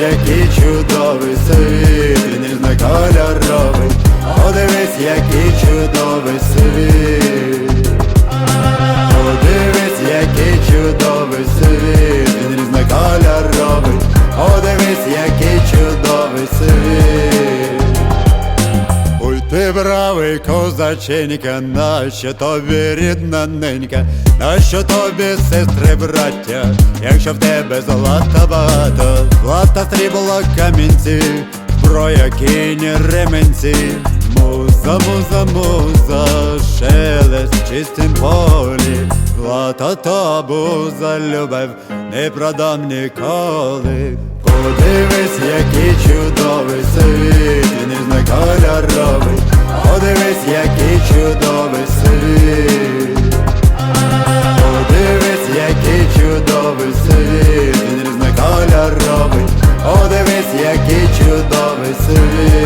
який чудовий світ, він різнокольоровий, подивись, який чудовий світ. Подивись, який чудовий світ, він різнокольоровий, подивись, який чудовий світ. Ой, ти бравий козаченька, нащо тобі рідна ненька, нащо тобі сестри браття, якщо в тебе золота багато, злата срібло камінці, зброя кінь ременці, муза, муза, муза, шелест в чистім полі, злата табуза, любов не продам ніколи. Подивись, який чудовий світ, він різнокольоровий, подивись, який який чудовий світ.